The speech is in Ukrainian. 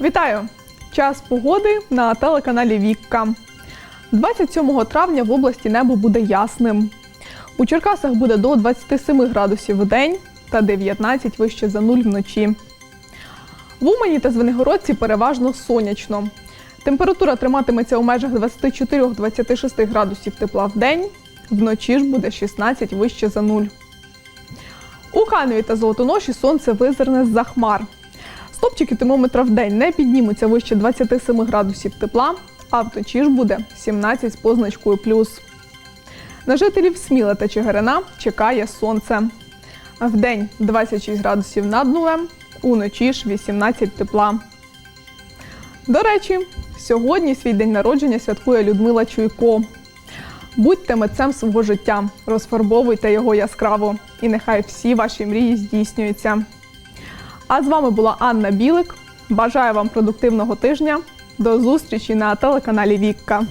Вітаю! Час погоди на телеканалі Вікка. 27 травня в області небо буде ясним. У Черкасах буде до 27 градусів в день та 19 вище за нуль вночі. В Умані та Звенигородці переважно сонячно. Температура триматиметься у межах 24-26 градусів тепла в день, вночі ж буде 16 вище за нуль. У Каневі та Золотоноші сонце визирне з-за хмар. Стопчики термометра в день не піднімуться вище 27 градусів тепла, а вночі ж буде 17 з позначкою плюс. На жителів Сміла та Чигирина чекає сонце. В день 26 градусів над нулем, уночі ж 18 тепла. До речі, сьогодні свій день народження святкує Людмила Чуйко. Будьте митцем свого життя, розфарбовуйте його яскраво, і нехай всі ваші мрії здійснюються. А з вами була Анна Білик. Бажаю вам продуктивного тижня. До зустрічі на телеканалі Вікка.